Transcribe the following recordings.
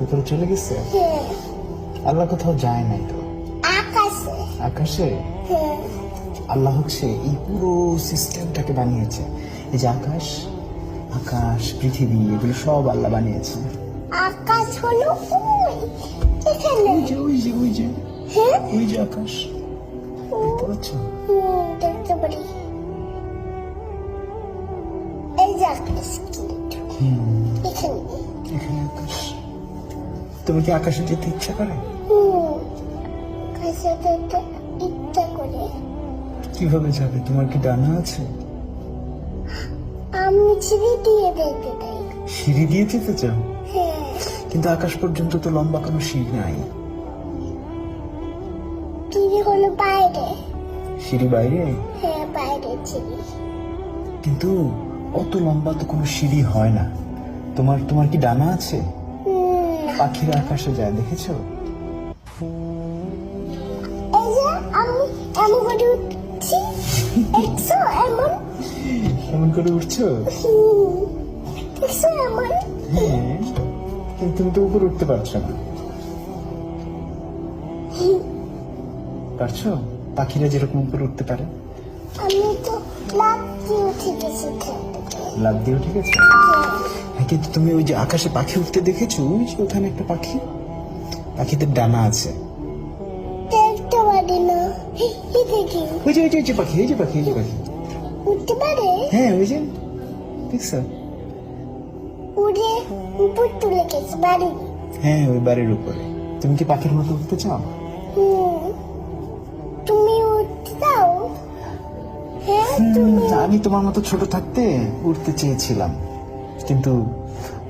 উপরে চলে গেছে? আল্লাহ কোথাও যায় নাই তো? আকাশে। আকাশে? আল্লাহ হচ্ছে এই পুরো সিস্টেমটাকে বানিয়েছে। এই যে আকাশ আকাশ পৃথিবী এগুলো সব আল্লাহ বানিয়েছে। আকাশ হলো ওই এখানে। ওই যে ওই যে ওই যে। হ্যাঁ? ওই যে আকাশ। দেখতে পাচ্ছ? দেখতে পারি। এই যে আকাশ এখানে। এখানে আকাশ। তোমার কি আকাশে যেতে ইচ্ছা করে? আকাশে যেতে ইচ্ছা করে। কীভাবে যাবে? তোমার কি ডানা আছে? আমি ছিঁড়ে দিয়ে দেখতে চাই। সিঁড়ি দিয়ে যেতে চাও? হ্যাঁ। কিন্তু আকাশ পর্যন্ত তো লম্বা কোনো সিঁড়ি নাই। চিড়ি হলো বাইরে। সিঁড়ি বাইরে? হ্যাঁ বাইরে কিন্তু অত লম্বা তো কোনো সিঁড়ি হয় না। তোমার তোমার কি ডানা আছে? পাখিরা আকাশে যায় দেখেছ? এমন করে উঠছি হ্যাঁ কিন্তু তুমি তো উপরে উঠতে পারছ না। পারছ? পাখিরা যেরকম উপরে উঠতে পারে। আমি তো লাভ দিয়ে উঠে গেছি এখান থেকে লাভ দিয়ে উঠে গেছে? হ্যাঁ, হ্যাঁ। কিন্তু তুমি ওই যে আকাশে পাখি উঠতে দেখেছ? ওই যে ওখানে একটা পাখি। পাখিদের ডানা আছে। দেখতে পারি না। দেখি ওই যে ওই যে ওই পাখি এই যে পাখি এই যে পাখি। উঠতে পারে? হ্যাঁ ওই যে। দেখছ উড়ে উপর তুলে গেছে বাড়ি। হ্যাঁ ওই বাড়ির উপরে। তুমি কি পাখির মতো উঠতে চাও? তুমি উঠতে দাও হ্যাঁ তুমি আমি তোমার মতো ছোট থাকতে উঠতে চেয়েছিলাম। কিন্তু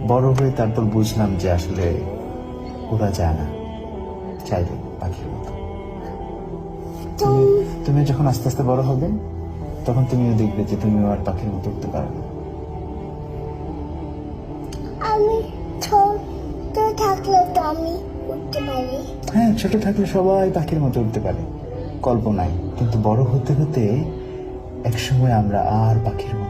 বড় হয়ে তারপর বুঝলাম যে আসলে ওরা যায় না। চাইলে পাখির মতো। তুমি তুমি যখন আস্তে আস্তে বড় হবে তখন তুমিও দেখবে যে তুমিও আর পাখির মতো উঠতে পারো না। আমি ছোট থাকলে তো আমি উঠতে পারি। হ্যাঁ ছোট থাকলে সবাই পাখির মতো উঠতে পারে। কল্পনায়। কিন্তু বড় হতে হতে একসময় আমরা আর পাখির মতো